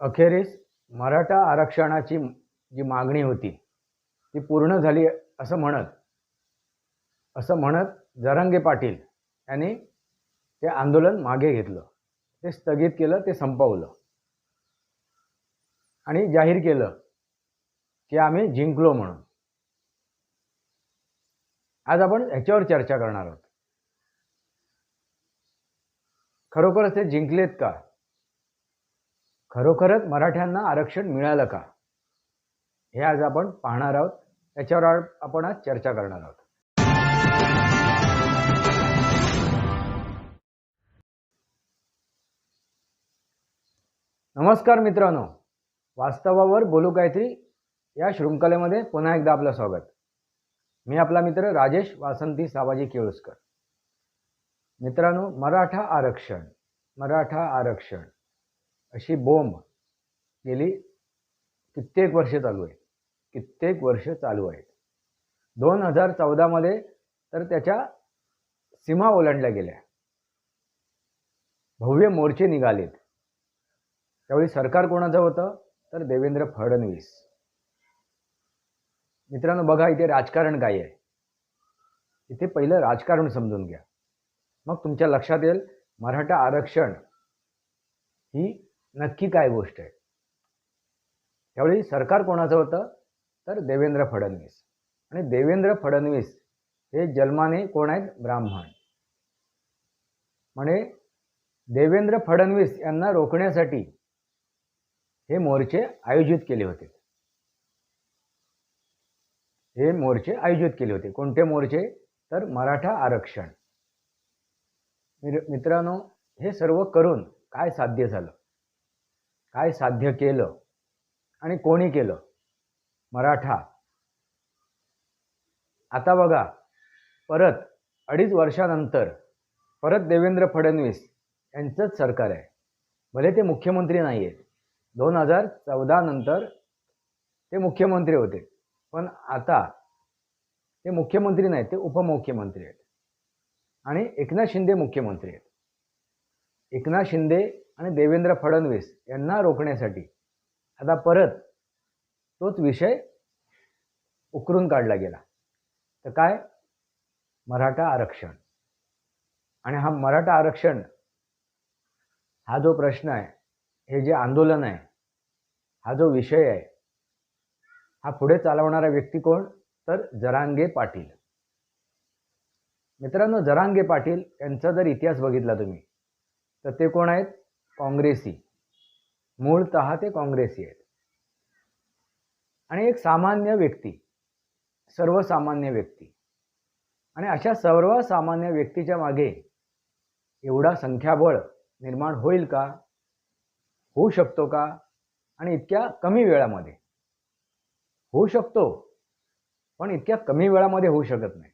अखेरीस मराठा आरक्षणाची जी मागणी होती ती पूर्ण झाली असं म्हणत असं म्हणत जरांगे पाटील यांनी ते आंदोलन मागे घेतलं. ते स्थगित केलं ते संपवलं. आणि जाहीर केलं की आम्ही जिंकलो म्हणून. आज आपण ह्याच्यावर चर्चा करणार आहोत. खरोखरच ते जिंकलेत का? खरोखरच मराठ्यांना आरक्षण मिळालं का? हे आज आपण पाहणार आहोत. त्याच्यावर आपण आज चर्चा करणार आहोत. नमस्कार मित्रांनो. वास्तवावर बोलू काहीतरी या शृंखलेमध्ये पुन्हा एकदा आपलं स्वागत. मी आपला मित्र राजेश वासंती सावाजी केळुसकर. मित्रांनो मराठा आरक्षण मराठा आरक्षण. अशी बोंब गेली कित्येक वर्ष चालू आहे. कित्येक वर्ष चालू आहेत. दोन हजार चौदामध्ये तर त्याच्या सीमा ओलांडल्या गेल्या. भव्य मोर्चे निघालेत. त्यावेळी सरकार कोणाचं होतं? तर देवेंद्र फडणवीस. मित्रांनो बघा इथे राजकारण काय आहे. इथे पहिलं राजकारण समजून घ्या. मग तुमच्या लक्षात येईल मराठा आरक्षण ही नक्की काय गोष्ट आहे? त्यावेळी सरकार कोणाचं होतं? तर देवेंद्र फडणवीस. आणि देवेंद्र फडणवीस हे जन्माने कोण आहेत? ब्राह्मण. म्हणे देवेंद्र फडणवीस यांना रोखण्यासाठी हे मोर्चे आयोजित केले होते. हे मोर्चे आयोजित केले होते. कोणते मोर्चे? तर मराठा आरक्षण. मित्रांनो हे सर्व करून काय साध्य झालं? काय साध्य केलं आणि कोणी केलं? मराठा. आता बघा परत अडीच वर्षानंतर परत देवेंद्र फडणवीस यांचंच सरकार आहे. भले ते मुख्यमंत्री नाही आहेत दोन हजार चौदा नंतर ते मुख्यमंत्री होते. पण आता ते मुख्यमंत्री नाहीत ते उपमुख्यमंत्री आहेत. आणि एकनाथ शिंदे मुख्यमंत्री आहेत. एकनाथ शिंदे आणि देवेंद्र फडणवीस यांना रोखण्यासाठी. आता परत तोच विषय उकरून काढला गेला. तर काय? मराठा आरक्षण. आणि हा मराठा आरक्षण हा जो प्रश्न आहे हे जे आंदोलन आहे हा जो विषय आहे हा पुढे चालवणारा व्यक्ती कोण? तर जरांगे पाटील. मित्रांनो जरांगे पाटील यांचा जर इतिहास बघितला तुम्ही तर ते कोण आहेत? काँग्रेसी. मूळत ते काँग्रेसी आहेत. आणि एक सामान्य व्यक्ती सर्वसामान्य व्यक्ती. आणि अशा सर्वसामान्य व्यक्तीच्या मागे एवढा संख्याबळ निर्माण होईल का? होऊ शकतो का? आणि इतक्या कमी वेळामध्ये. होऊ शकतो पण इतक्या कमी वेळामध्ये होऊ शकत नाही.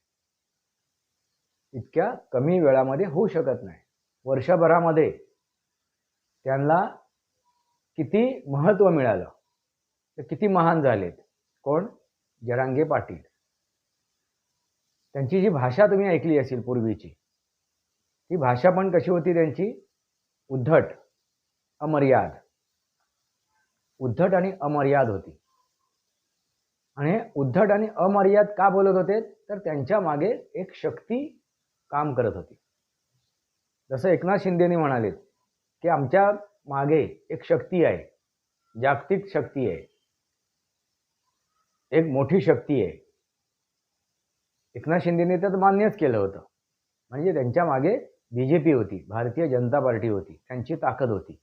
इतक्या कमी वेळामध्ये होऊ शकत नाही. वर्षभरामध्ये त्यांना किती महत्त्व मिळालं? ते किती महान झालेत? कोण? जरांगे पाटील. त्यांची जी भाषा तुम्ही ऐकली असेल पूर्वीची ती भाषा पण कशी होती त्यांची? उद्धट अमर्याद. उद्धट आणि अमर्याद होती. आणि उद्धट आणि अमर्याद का बोलत होते? तर त्यांच्या मागे एक शक्ती काम करत होती. जसं एकनाथ शिंदेनी म्हणाले की आमच्या मागे एक शक्ती आहे. जागतिक शक्ती आहे. एक मोठी शक्ती आहे. एकनाथ शिंदेने तर मान्यच केलं होतं. म्हणजे त्यांच्या मागे बी जे पी होती भारतीय जनता पार्टी होती. त्यांची ताकद होती.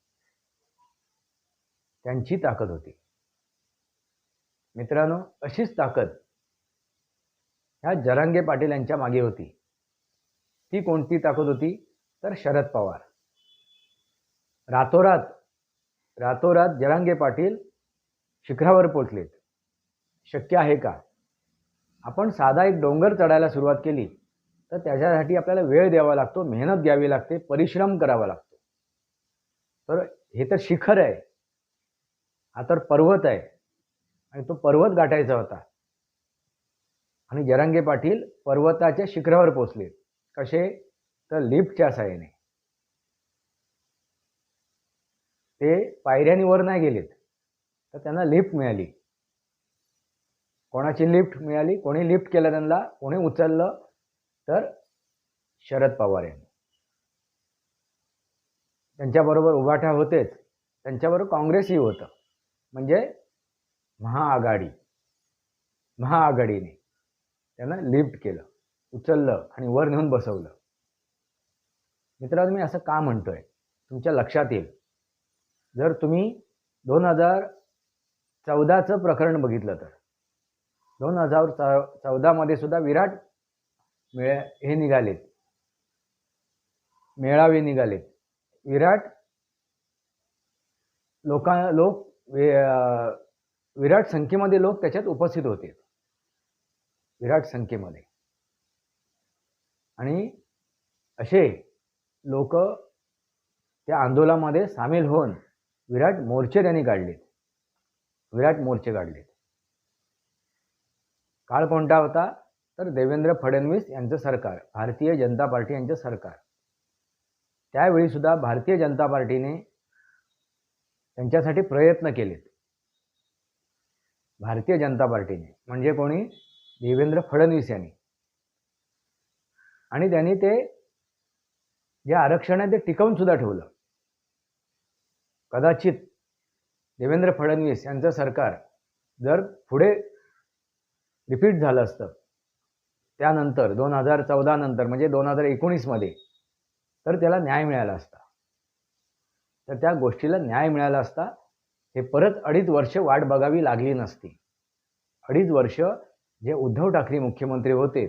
त्यांची ताकद होती. मित्रांनो अशीच ताकद ह्या जरांगे पाटील यांच्या मागे होती. ती कोणती ताकद होती? तर शरद पवार. रातोरात रातोरात जरांगे पाटील शिखरावर पोचलेत. शक्य आहे का? आपण साधा एक डोंगर चढायला सुरुवात केली तर त्याच्यासाठी आपल्याला वेळ द्यावा लागतो मेहनत घ्यावी लागते परिश्रम करावा लागतो. तर हे तर शिखर आहे. हा तर पर्वत आहे. आणि तो पर्वत गाठायचा होता. आणि जरांगे पाटील पर्वताच्या शिखरावर पोचले कसे? तर लिफ्टच्या साह्याने ते पायऱ्यांनी वर नाही गेलेत. तर त्यांना लिफ्ट मिळाली. कोणाची लिफ्ट मिळाली? कोणी लिफ्ट केलं त्यांना? कोणी उचललं? तर शरद पवार यांनी. त्यांच्याबरोबर उभाठा होतेच. त्यांच्याबरोबर काँग्रेसही होतं. म्हणजे महाआघाडी. महाआघाडीने त्यांना लिफ्ट केलं. उचललं आणि वर नेऊन बसवलं. मित्रांनो मी असं का म्हणतोय? तुमच्या लक्षात येईल. जर तुम्ही दोन हजार चौदाचं प्रकरण बघितलं तर. दोन हजार चौ चौदामध्ये सुद्धा विराट मेळ हे निघालेत. मेळावे निघालेत. विराट लोका लोक विराट संख्येमध्ये लोक त्याच्यात उपस्थित होते. विराट संख्येमध्ये. आणि असे लोक त्या आंदोलनामध्ये सामील होऊन विराट मोर्चे त्यांनी काढलेत. विराट मोर्चे काढलेत. काळ कोणता होता? तर देवेंद्र फडणवीस यांचं सरकार भारतीय जनता पार्टी यांचं सरकार. त्यावेळी सुद्धा भारतीय जनता पार्टीने त्यांच्यासाठी प्रयत्न केलेत. भारतीय जनता पार्टीने. म्हणजे कोणी? देवेंद्र फडणवीस यांनी. आणि त्यांनी ते जे आरक्षण आहे ते टिकवून सुद्धा ठेवलं. कदाचित देवेंद्र फडणवीस यांचं सरकार जर पुढे रिपीट झालं असतं त्यानंतर दोन हजार चौदा नंतर म्हणजे दोन हजार एकोणीसमध्ये तर त्याला न्याय मिळाला असता. तर त्या गोष्टीला न्याय मिळाला असता हे परत अडीच वर्ष वाट बघावी लागली नसती. अडीच वर्ष जे उद्धव ठाकरे मुख्यमंत्री होते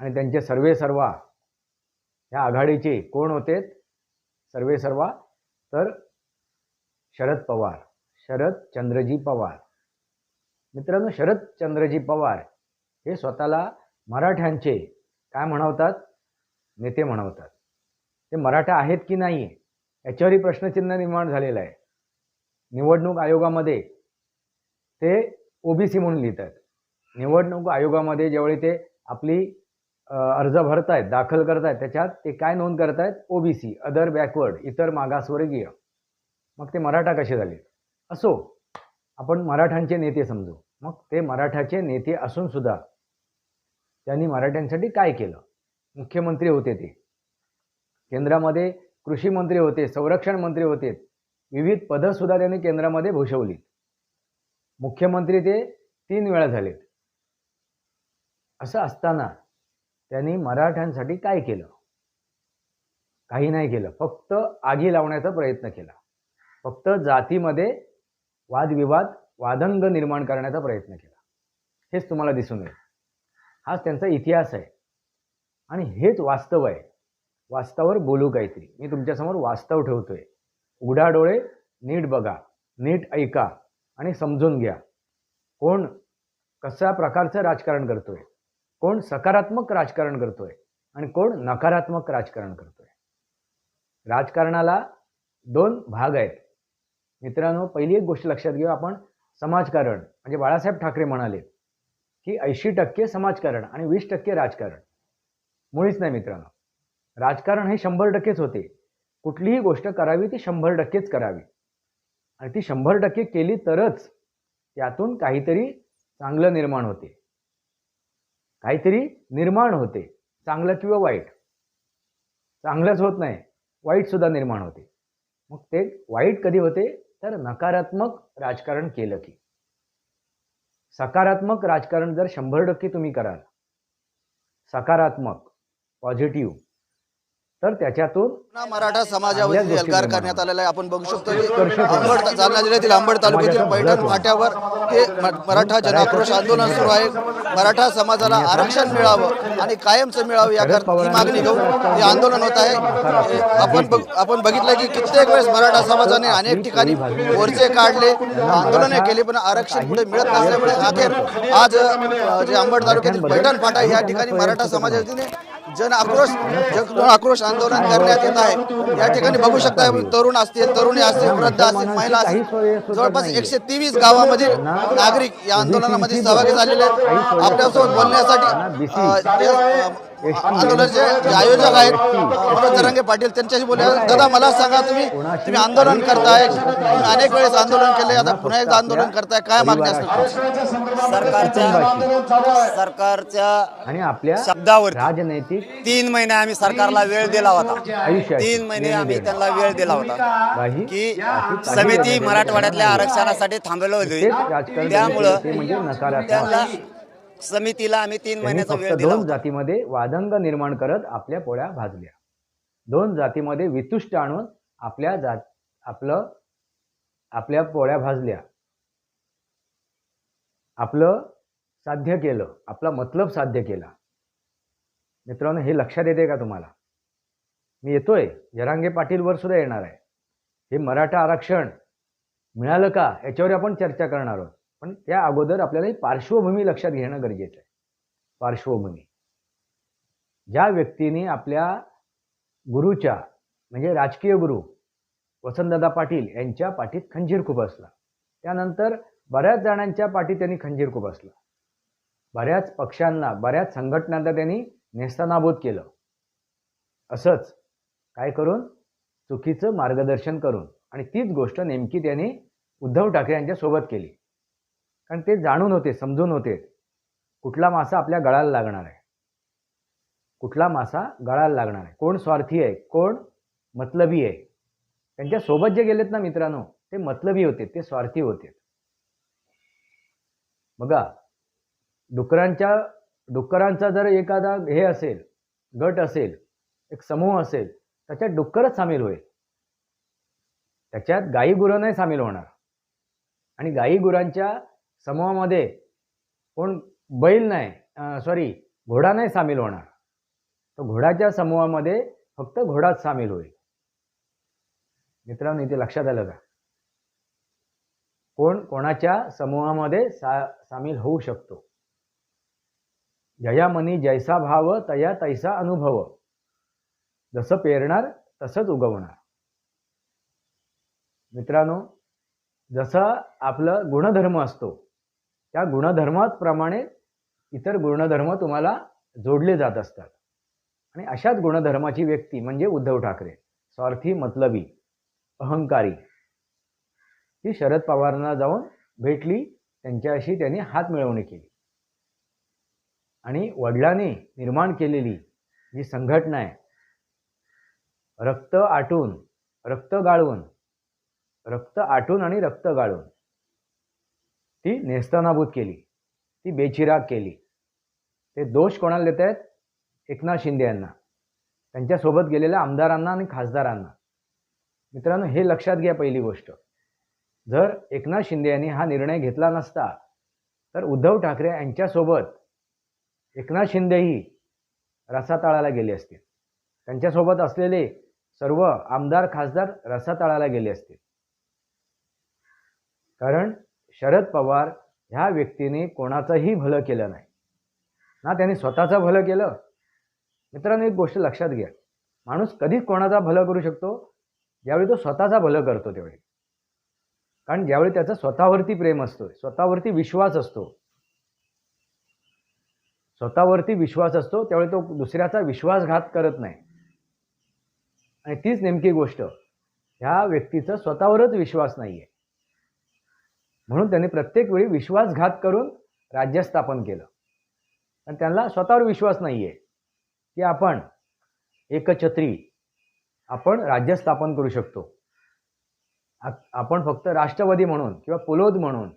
आणि त्यांचे सर्वे सर्वा ह्या आघाडीचे कोण होते? सर्वे सर्वा तर शरद पवार शरद चंद्रजी पवार. मित्रांनो शरद चंद्रजी पवार हे स्वतःला मराठ्यांचे काय म्हणवतात? नेते म्हणवतात. ते मराठा आहेत की नाही याच्यावरही प्रश्नचिन्ह निर्माण झालेलं आहे. निवडणूक आयोगामध्ये ते ओबीसी म्हणून लिहितात. निवडणूक आयोगामध्ये ज्यावेळी ते आपली अर्ज भरतायत दाखल करतायत त्याच्यात ते काय नोंद करतायत? ओबीसी अदर बॅकवर्ड इतर मागासवर्गीय. मग ते मराठा कसे झाले? असो आपण मराठ्यांचे नेते समजू. मग ते मराठाचे नेते असून सुद्धा त्यांनी मराठ्यांसाठी काय केलं? मुख्यमंत्री होते ते. केंद्रामध्ये कृषी मंत्री होते संरक्षण मंत्री होते. विविध पदं सुद्धा त्यांनी केंद्रामध्ये भूषवली मुख्यमंत्री ते तीन वेळा झालेत. असं असताना त्यांनी मराठ्यांसाठी काय केलं? काही नाही केलं. फक्त आगी लावण्याचा प्रयत्न केला. फक्त जातीमध्ये वादविवाद वादंग निर्माण करण्याचा प्रयत्न केला. हेच तुम्हाला दिसून येईल. हाच त्यांचा इतिहास आहे. आणि हेच वास्तव आहे. वास्तवावर बोलू काहीतरी. मी तुमच्यासमोर वास्तव ठेवतोय. उघडा डोळे नीट बघा नीट ऐका आणि समजून घ्या. कोण कशा प्रकारचं राजकारण करतोय? कोण सकारात्मक राजकारण करतोय आणि कोण नकारात्मक राजकारण करतोय. राजकारणाला दोन भाग आहेत. मित्रांनो पहिली एक गोष्ट लक्षात घेऊ आपण. समाजकारण. म्हणजे बाळासाहेब ठाकरे म्हणाले की ऐंशी टक्के समाजकारण आणि वीस टक्के राजकारण. मुळीच नाही मित्रांनो. राजकारण हे शंभर टक्केच होते. कुठलीही गोष्ट करावी ती शंभर टक्केच करावी. आणि ती शंभर टक्के केली तरच त्यातून काहीतरी चांगलं निर्माण होते. काहीतरी निर्माण होते. चांगलं किंवा वाईट? चांगलंच होत नाही. वाईट सुद्धा निर्माण होते. मग ते वाईट कधी होते? तर नकारात्मक राजकारण केलं की. सकारात्मक राजकारण जर शंभर टक्के तुम्ही कराल सकारात्मक पॉझिटिव्ह तर त्याच्यातून मराठा गोष्टी एल्गार करण्यात आलेला आहे. आपण बघू शकतो की जालना जिल्ह्यातील अंबड तालुक्यातील पैठण फाट्यावर हे मराठा जनाक्रोश आंदोलन सुरू आहे. मराठा समाजाला आरक्षण मिळावं आणि कायमचं मिळावं या ही मागणी घेऊन हे आंदोलन होत आहे. आपण आपण बघितलं की कित्येक वेळेस मराठा समाजाने अनेक ठिकाणी मोर्चे काढले आंदोलने केली पण आरक्षण पुढे मिळत नसल्यामुळे अखेर आज जे अंबड तालुक्यातील पैठण फाटा या ठिकाणी मराठा समाजाने जन आक्रोश जन आक्रोश आंदोलन करण्यात येत आहे. या ठिकाणी बघू शकता तरुण असतील तरुणी असतील वृद्ध असतील महिला असतील. जवळपास एकशे तेवीस गावामधील नागरिक या आंदोलनामध्ये सहभागी झालेले आहेत. आपल्यासोबत बोलण्यासाठी आंदोलनाचे जे आयोजक आहेत मनोज जरांगे पाटील त्यांच्याशी बोलूया दादा मला सांगा तुम्ही तुम्ही आंदोलन करताय. अनेक वेळेस आंदोलन केले आता पुन्हा एकदा आंदोलन करताय. काय मागणी असतील सरकारच्या सरकारच्या आणि आपल्या शब्दावरती राजनैतिक तीन महिने आम्ही सरकारला वेळ दिला होता. तीन महिने आम्ही. त्यांना वेळ दिला होता. की समिती मराठवाड्यातल्या आरक्षणासाठी थांबवलं होते. त्यामुळं म्हणजे त्यांना समितीला आम्ही तीन महिन्याचा फक्त वेळ दिला दोन जातीमध्ये वादंग निर्माण करत आपल्या पोळ्या भाजल्या. दोन जातीमध्ये वितुष्ट आणून आपल्या जात आपलं आपल्या पोळ्या भाजल्या. आपलं साध्य केलं आपला मतलब साध्य केला. मित्रांनो हे लक्षात येते का तुम्हाला? मी येतोय. जरांगे पाटीलवर सुद्धा येणार आहे. हे मराठा आरक्षण मिळालं का? याच्यावर आपण चर्चा करणार आहोत. पण त्या अगोदर आपल्याला ही पार्श्वभूमी लक्षात घेणं गरजेचं आहे. पार्श्वभूमी. ज्या व्यक्तीने आपल्या गुरुच्या म्हणजे राजकीय गुरु वसंतदादा पाटील यांच्या पाठीत खंजीर खूप असला त्यानंतर बऱ्याच जणांच्या पाठीत त्यांनी खंजीर खूप असला बऱ्याच पक्षांना बऱ्याच संघटनांना त्यांनी नेस्तनाबूत केलं. असंच काय करून? चुकीचं मार्गदर्शन करून आणि तीच गोष्ट नेमकी त्यांनी उद्धव ठाकरे यांच्या सोबत केली. कारण ते जाणून होते समजून होते कुठला मासा आपल्या गळाला लागणार आहे. कुठला मासा गळाला लागणार आहे? कोण स्वार्थी आहे? कोण मतलबी आहे? त्यांच्यासोबत जे गेलेत ना मित्रांनो ते मतलबी होते ते स्वार्थी होते. बघा डुकरांच्या डुक्करांचा जर एखादा हे असेल गट असेल एक समूह असेल त्याच्यात डुक्करच सामील होईल. त्याच्यात गाई गुरं नाही सामील होणार. आणि गाई गुरांच्या समूहामध्ये कोण बैल नाही सॉरी घोडा नाही सामील होणार. तर घोडाच्या समूहामध्ये फक्त घोडाच सामील होईल. मित्रांनो इथे लक्षात आलं का? कोण कोणाच्या समूहामध्ये सा सामील होऊ शकतो? जया मनी जैसा भाव तया तैसा अनुभव. जसं पेरणार तसंच उगवणार. मित्रांनो जसं आपलं गुणधर्म असतो त्या गुणधर्माप्रमाणे इतर गुणधर्म तुम्हाला जोडले जात असतात. आणि अशाच गुणधर्माची व्यक्ती म्हणजे उद्धव ठाकरे. स्वार्थी मतलबी अहंकारी. ती शरद पवारांना जाऊन भेटली त्यांच्याशी त्यांनी हात मिळवणी केली. आणि वडिलांनी निर्माण केलेली जी संघटना आहे रक्त आटून रक्त गाळून रक्त आटून आणि रक्त गाळून ती नेस्तनाबूत केली. ती बेचिराग केली. ते दोष कोणाला देत आहेत एकनाथ शिंदे यांना. त्यांच्यासोबत गेलेल्या आमदारांना आणि खासदारांना. मित्रांनो हे लक्षात घ्या पहिली गोष्ट. जर एकनाथ शिंदे यांनी हा निर्णय घेतला नसता तर उद्धव ठाकरे यांच्यासोबत एकनाथ शिंदेही रसातळाला गेले असतील. त्यांच्यासोबत असलेले सर्व आमदार खासदार रसातळाला गेले असतील. कारण शरद पवार ह्या व्यक्तीने कोणाचंही भलं केलं नाही. ना त्यांनी स्वतःचं भलं केलं? मित्रांनो एक गोष्ट लक्षात घ्या. माणूस कधीच कोणाचा भलं करू शकतो? ज्यावेळी तो स्वतःचा भलं करतो त्यावेळी. कारण ज्यावेळी त्याचा स्वतःवरती प्रेम असतो स्वतःवरती विश्वास असतो. स्वतःवरती विश्वास असतो त्यावेळी तो दुसऱ्याचा विश्वासघात करत नाही. आणि तीच नेमकी गोष्ट. ह्या व्यक्तीचा स्वतःवरच विश्वास नाही आहे म्हणून त्यांनी प्रत्येक वेळी विश्वासघात करून राज्य स्थापन केलं. आणि त्यांना स्वतःवर विश्वास नाही आहे की आपण एकछत्री आपण राज्य स्थापन करू शकतो. आपण फक्त राष्ट्रवादी म्हणून किंवा पुलोद म्हणून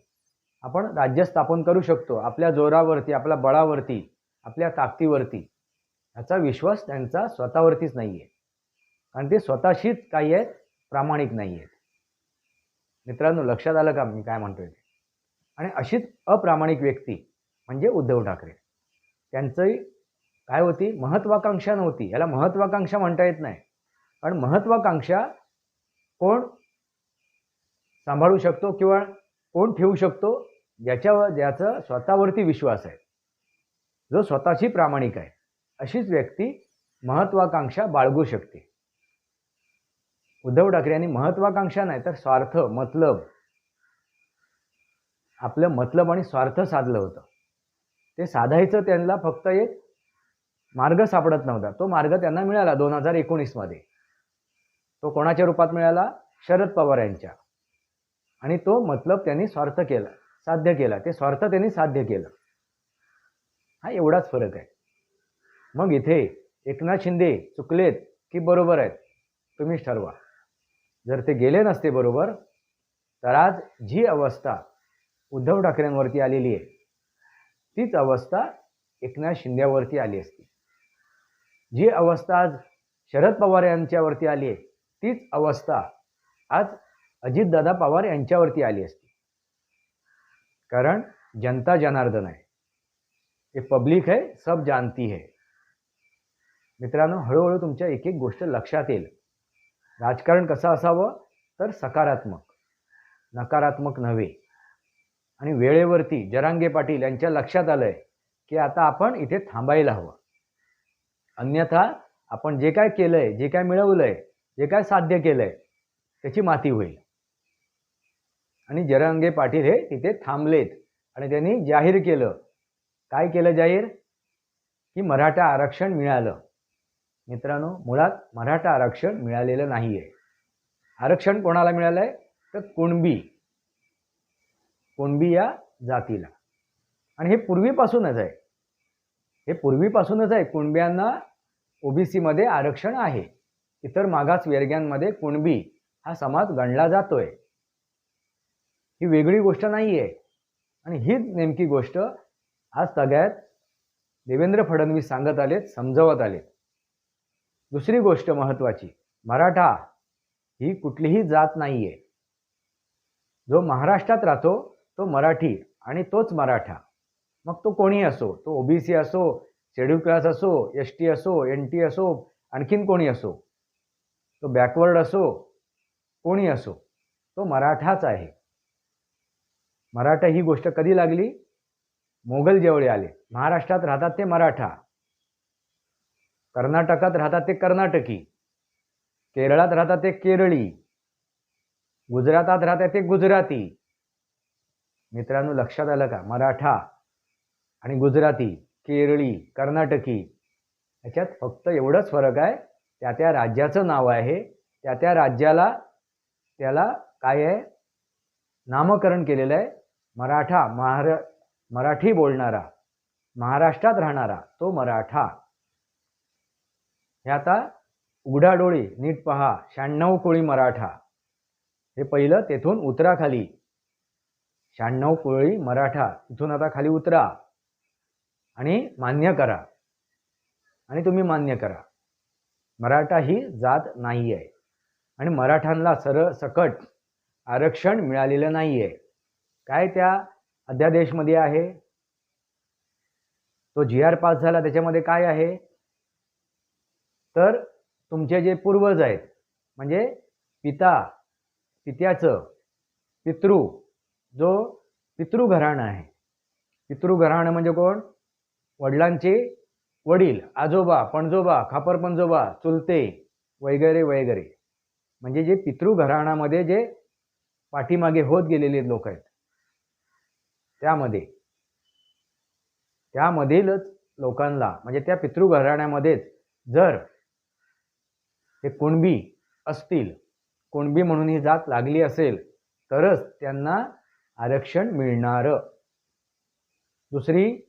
आपण राज्य स्थापन करू शकतो. आपल्या जोरावरती आपल्या बळावरती आपल्या ताकदीवरती. याचा विश्वास त्यांचा स्वतःवरतीच नाही आहे कारण ते स्वतःशीच काही आहेत प्रामाणिक नाही आहेत मित्रांनो लक्षात आलं का मी काय म्हणतोय? ते आणि अशीच अप्रामाणिक व्यक्ती म्हणजे उद्धव ठाकरे. त्यांचंही काय होती? महत्त्वाकांक्षा नव्हती. याला महत्त्वाकांक्षा म्हणता येत नाही. कारण महत्त्वाकांक्षा कोण सांभाळू शकतो किंवा कोण ठेवू शकतो ज्याच्यावर ज्याचा स्वतःवरती विश्वास आहे. जो स्वतःची प्रामाणिक आहे. अशीच व्यक्ती महत्त्वाकांक्षा बाळगू शकते. उद्धव ठाकरे यांनी महत्वाकांक्षा नाही तर स्वार्थ मतलब. आपलं मतलब आणि स्वार्थ साधलं होतं. ते साधायचं त्यांना फक्त एक मार्ग सापडत नव्हता. तो मार्ग त्यांना मिळाला दोन हजार एकोणीसमध्ये तो कोणाच्या रूपात मिळाला? शरद पवार यांच्या. आणि तो मतलब त्यांनी स्वार्थ केला साध्य केला. ते स्वार्थ त्यांनी साध्य केलं. हा एवढाच फरक आहे. मग इथे एकनाथ शिंदे चुकलेत की बरोबर आहेत? तुम्हीच ठरवा. जर ते गेले नसते बरोबर तर आज जी अवस्था उद्धव ठाकरेंवरती आलेली आहे तीच अवस्था एकनाथ शिंद्यावरती आली असती. जी अवस्था आज शरद पवार यांच्यावरती आली आहे तीच अवस्था आज अजितदादा पवार यांच्यावरती आली असती. कारण जनता जनार्दन आहे. ते पब्लिक आहे सब जानती है मित्रांनो हळूहळू तुमच्या एक एक गोष्ट लक्षात येईल. राजकारण कसं असावं? तर सकारात्मक. नकारात्मक नव्हे. आणि वेळेवरती जरांगे पाटील यांच्या लक्षात आलंय की आता आपण इथे थांबायला हवं. अन्यथा आपण जे काय केलंय जे काय मिळवलंय जे काय साध्य केलंय त्याची माती होईल. आणि जरांगे पाटील हे तिथे थांबलेत आणि त्यांनी जाहीर केलं. काय केलं जाहीर? की मराठा आरक्षण मिळालं. मित्रांनो मुळात मराठा आरक्षण मिळालेलं नाही आहे आरक्षण कोणाला मिळालं आहे तर कुणबी कुणबी या जातीला. आणि हे पूर्वीपासूनच आहे. हे पूर्वीपासूनच आहे. कुणब्यांना ओबीसीमध्ये आरक्षण आहे. इतर मागास वर्ग्यांमध्ये कुणबी हा समाज गणला जातोय. ही वेगळी गोष्ट नाही आहे आणि हीच नेमकी गोष्ट आज सगळ्यात देवेंद्र फडणवीस सांगत आलेत समजवत आलेत. दुसरी गोष्ट महत्त्वाची मराठा ही कुठलीही जात नाही आहे जो महाराष्ट्रात राहतो तो मराठी आणि तोच मराठा. मग तो कोणी असो तो ओबीसी असो शेड्यूल क्लास असो एस टी असो एन टी असो आणखीन कोणी असो तो बॅकवर्ड असो कोणी असो तो मराठाच आहे. मराठा ही गोष्ट कधी लागली? मोगल जेवढे आले महाराष्ट्रात राहतात ते मराठा. कर्नाटकात राहतात ते कर्नाटकी केरळात राहतात ते केरळी गुजरातात राहतात ते गुजराती. मित्रांनो लक्षात आलं का? मराठा आणि गुजराती केरळी कर्नाटकी याच्यात फक्त एवढंच फरक आहे त्या त्या राज्याचं नाव आहे त्या त्या राज्याला त्याला काय आहे? नामकरण केलेलं आहे मराठा महार मराठी बोलणारा महाराष्ट्रात राहणारा तो मराठा. हे आता उघडाडोळी नीट पहा. शहाण्णव कोळी मराठा. हे पहिलं तेथून उतरा खाली. शहाण्णव कोळी मराठा. इथून आता खाली उतरा. आणि मान्य करा. आणि तुम्ही मान्य करा. मराठा ही जात नाही आहे आणि मराठांना सरळ सकट आरक्षण मिळालेलं नाही आहे काय त्या अध्यादेशमध्ये आहे? तो जी आर पास झाला त्याच्यामध्ये काय आहे? तर तुमचे जे पूर्वज आहेत म्हणजे पिता पित्याचं पितृ जो पितृघराणं आहे. पितृघराणं म्हणजे कोण? वडिलांचे वडील आजोबा पणजोबा खापर पणजोबा चुलते वगैरे वगैरे. म्हणजे जे पितृघराणामध्ये जे पाठीमागे होत गेलेले लोक आहेत. त्यामध्ये त्यामधीलच लोकांना म्हणजे त्या पितृघराण्यामध्येच जर हे कुणबी असतील कुणबी म्हणून ही जात लागली असेल तरच त्यांना आरक्षण मिळणार. दुसरी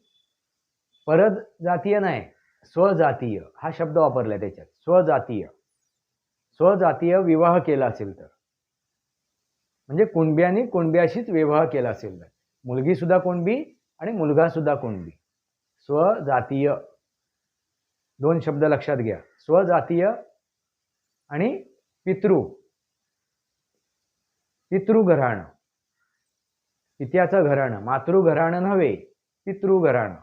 परत जातीय नाही स्वजातीय. हा शब्द वापरला त्याच्यात. स्वजातीय. स्वजातीय विवाह केला असेल तर. म्हणजे कुणब्याने कुणब्याशीच विवाह केला असेल तर. मुलगी सुद्धा कुणबी आणि मुलगा सुद्धा कुणबी. स्वजातीय. दोन शब्द लक्षात घ्या. स्वजातीय आणि पितृ. पितृघराणं. पित्याचं घराणं. मातृघराणं नव्हे पितृघराणं.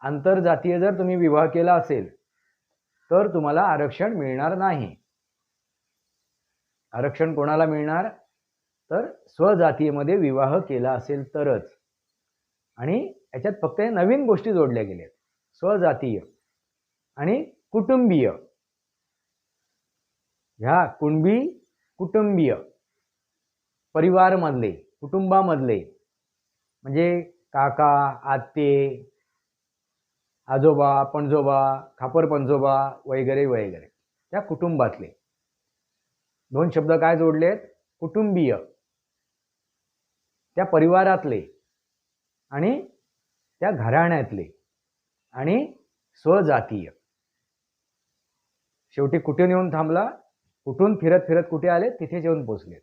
आंतरजातीय जर तुम्ही विवाह केला असेल तर तुम्हाला आरक्षण मिळणार नाही. आरक्षण कोणाला मिळणार? तर स्वजातीयमध्ये विवाह केला असेल तरच. आणि याच्यात फक्त नवीन गोष्टी जोडल्या गेल्या आहेत. स्वजातीय आणि कुटुंबीय. ह्या कुणबी कुटुंबीय परिवारमधले कुटुंबामधले म्हणजे काका आत्ते आजोबा पणजोबा खापर पणजोबा वगैरे वगैरे त्या कुटुंबातले. दोन शब्द काय जोडलेत? कुटुंबीय. त्या परिवारातले आणि त्या घराण्यातले आणि स्वजातीय. शेवटी कुठे नेऊन थांबला? कुठून फिरत फिरत कुठे आले तिथेच येऊन पोचलेत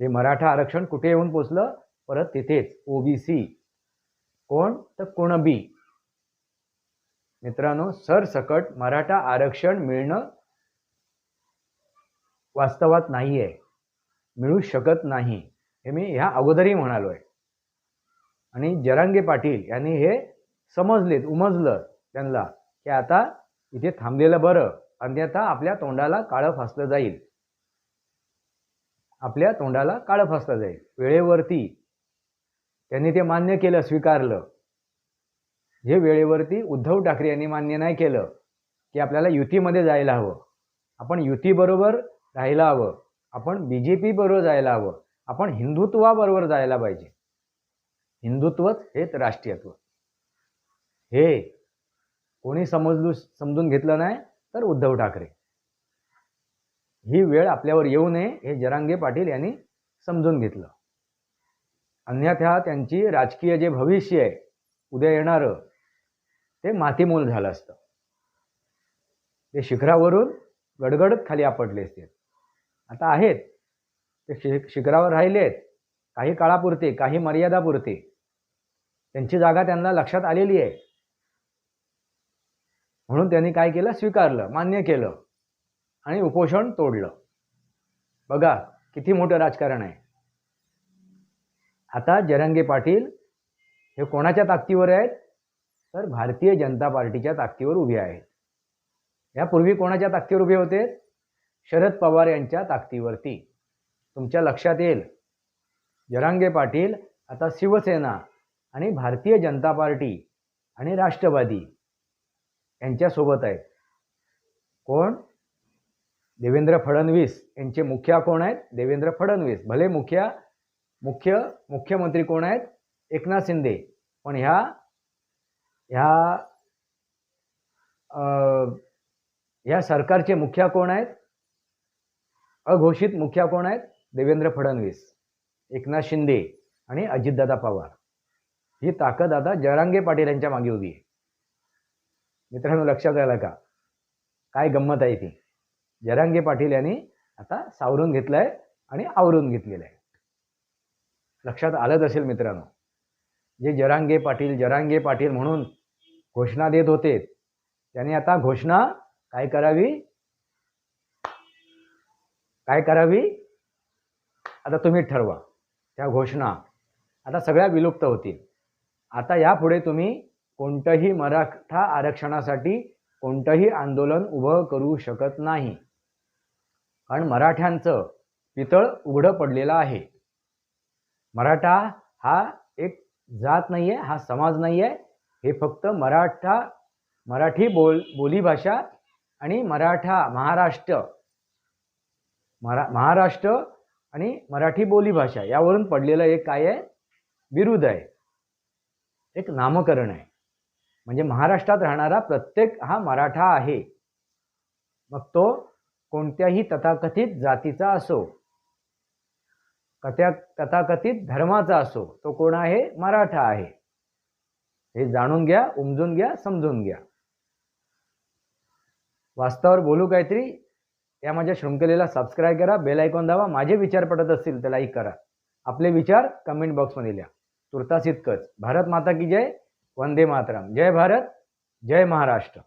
हे मराठा आरक्षण कुठे येऊन पोचलं? परत तिथेच ओबीसी कोण? तर कुणबी. मित्रांनो सरसकट मराठा आरक्षण मिळणं वास्तवात नाही आहे मिळू शकत नाही. हे मी ह्या अगोदरही म्हणालो आहे आणि जरांगे पाटील यांनी हे समजलेत उमजलं त्यांना की आता इथे थांबलेलं बरं. अन्यथा आपल्या तोंडाला काळं फासलं जाईल. आपल्या तोंडाला काळं फासलं जाईल. वेळेवरती त्यांनी ते मान्य केलं स्वीकारलं. हे वेळेवरती उद्धव ठाकरे यांनी मान्य नाही केलं की आपल्याला युतीमध्ये जायला हवं. आपण युतीबरोबर राहायला हवं. आपण बी जे पी बरोबर जायला हवं. आपण हिंदुत्वाबरोबर जायला पाहिजे. हिंदुत्वच हेच राष्ट्रीयत्व. हे कोणी समजलू समजून घेतलं नाही? तर उद्धव ठाकरे. ही वेळ आपल्यावर येऊ नये हे जरांगे पाटील यांनी समजून घेतलं. अन्यथा त्यांची राजकीय जे भविष्य आहे उद्या येणारं ते मातीमोल झालं असतं. ते शिखरावरून गडगडत खाली आपटले असते आता आहेत. ते शि शिखरावर राहिलेत काही काळापुरते काही मर्यादापुरते. त्यांची जागा त्यांना लक्षात आलेली आहे. म्हणून त्यांनी काय केलं? स्वीकारलं मान्य केलं आणि उपोषण तोडलं. बघा किती मोठं राजकारण आहे. आता जरंगे पाटील हे कोणाच्या ताकदीवर आहेत? तर भारतीय जनता पार्टीच्या ताकदीवर उभे आहेत. यापूर्वी कोणाच्या ताकदीवर उभे होते? शरद पवार यांच्या ताकदीवरती. तुमच्या लक्षात येईल. जरांगे पाटील आता शिवसेना आणि भारतीय जनता पार्टी आणि राष्ट्रवादी यांच्यासोबत आहेत. कोण? देवेंद्र फडणवीस. यांचे मुख्या कोण आहेत? देवेंद्र फडणवीस. भले मुख्या मुख्य मुख्यमंत्री कोण आहेत? एकनाथ शिंदे. पण ह्या ह्या अं, ह्या सरकारचे मुख्या कोण आहेत? अघोषित मुख्या कोण आहेत? देवेंद्र फडणवीस. एकनाथ शिंदे आणि अजितदादा पवार. ही ताकद आता जरांगे पाटील यांच्या मागे उभी आहे. मित्रांनो लक्षात आलं का? काय गंमत आहे ती? जरांगे पाटील यांनी आता सावरून घेतलंय आणि आवरून घेतलेलं आहे लक्षात आलंच असेल मित्रांनो जे जरांगे पाटील जरांगे पाटील म्हणून घोषणा देत होते त्यांनी आता घोषणा काय करावी? काय करावी? आता तुम्ही ठरवा. त्या घोषणा आता सगळ्या विलुप्त होतील. आता यापुढे तुम्ही कोणतंही मराठा आरक्षणासाठी कोणतंही आंदोलन उभं करू शकत नाही. कारण मराठ्यांचं पितळ उघडं पडलेलं आहे. मराठा हा एक जात नाही आहे हा समाज नाही आहे हे फक्त मराठा मराठी बोल बोलीभाषा आणि मराठा महाराष्ट्र मरा महाराष्ट्र आणि मराठी बोलीभाषा यावरून पडलेलं एक काय आहे? बिरुद आहे. एक नामकरण आहे. म्हणजे महाराष्ट्रात राहणारा प्रत्येक हा मराठा आहे. मग तो कोणत्याही तथाकथित जातीचा असो कथ्या तथाकथित धर्माचा असो तो कोण आहे? मराठा आहे. हे जाणून घ्या उमजून घ्या समजून घ्या. वास्तवावर बोलू काहीतरी? या माझ्या शृंखलेला सबस्क्राईब करा बेल ऐकून दावा माझे विचार पडत असतील तर लाईक करा. आपले विचार कमेंट बॉक्समध्ये लिहा. तुर्तास इतकंच. भारत माता की जय. वंदे मातरम. जय भारत जय महाराष्ट्र.